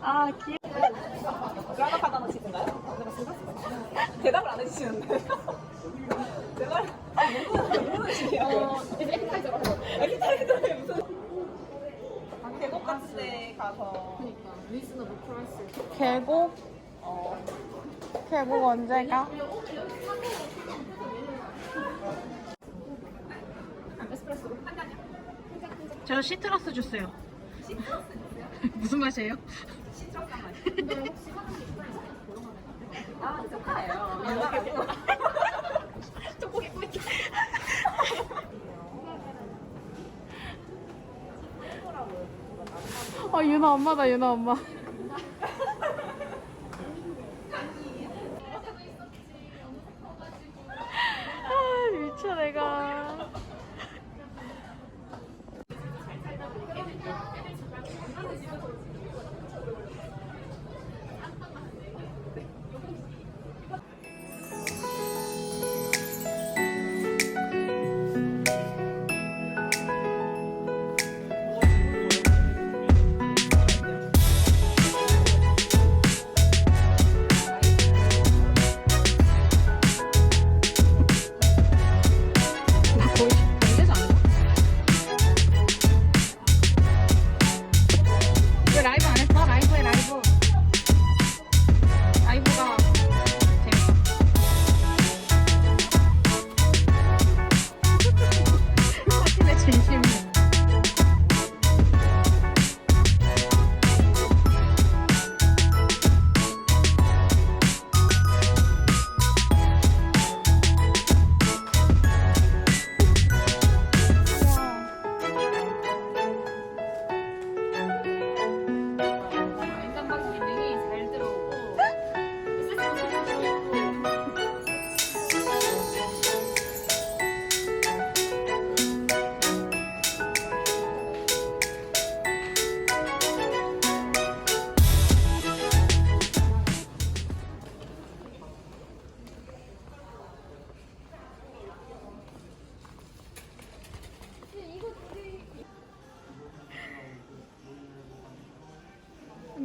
아 귀. 드라마 하나 치신가요? 대답을 안 해주시는데. 무슨 무슨 식이에요? 에피타이저에 무슨? 아, 계곡 같은 데 가서. 계곡? 어. 계곡 언제 가? 저 시트러스 주스요. 무슨 맛이에요? 아, 축하해요. 옛날에. 아 유나 엄마다 유나 엄마. 아 미쳐 내가.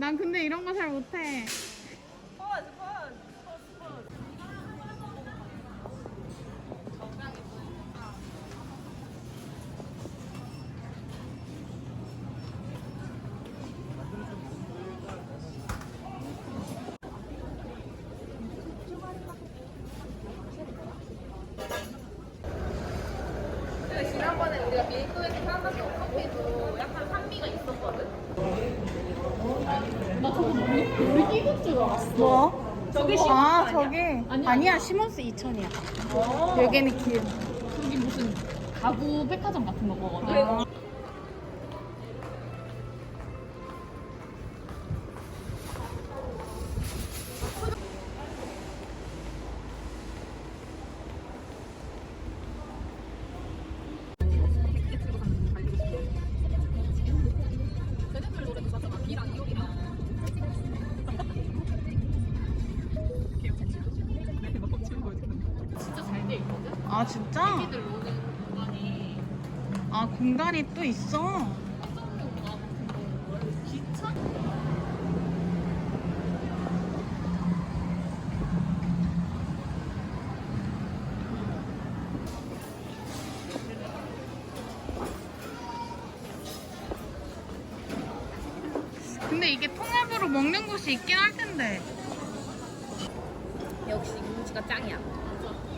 난 근데 이런 거 잘 못해. 지난번에 우리가 밀크에서 사왔던 커피도 약간 산미가 있었거든? 나 저거 우리, 우리 끼고 줄 알았어 뭐? 저게 아 시몬스 저기 아니야? 아니야 시몬스 2000이야. 여기는 길. 저기 무슨 가구 백화점 같은 거 거거든 아. 진짜? 애기들 노는 공간이 아 공간이 또 있어. 기차? 근데 이게 통합으로 먹는 곳이 있긴 할 텐데. 역시 김치가 짱이야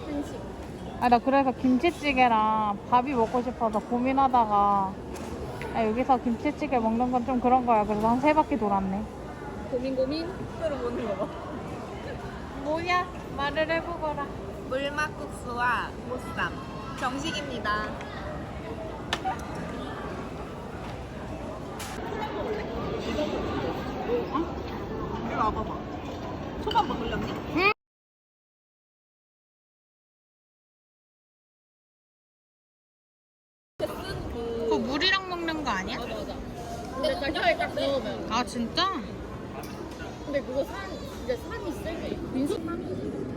한식 아, 나 그래서 김치찌개랑 밥이 먹고 싶어서 고민하다가 아, 여기서 김치찌개 먹는 건 좀 그런 거야. 그래서 한 세 바퀴 돌았네. 고민 고민 뼈를 먹는 거 봐. 뭐야? 말을 해보거라. 물맛국수와 보쌈 정식입니다. 이리 와봐봐. 초밥 먹으려니? 응. 진짜? 근데 그거 산, 진짜 산이 세게 민속 산이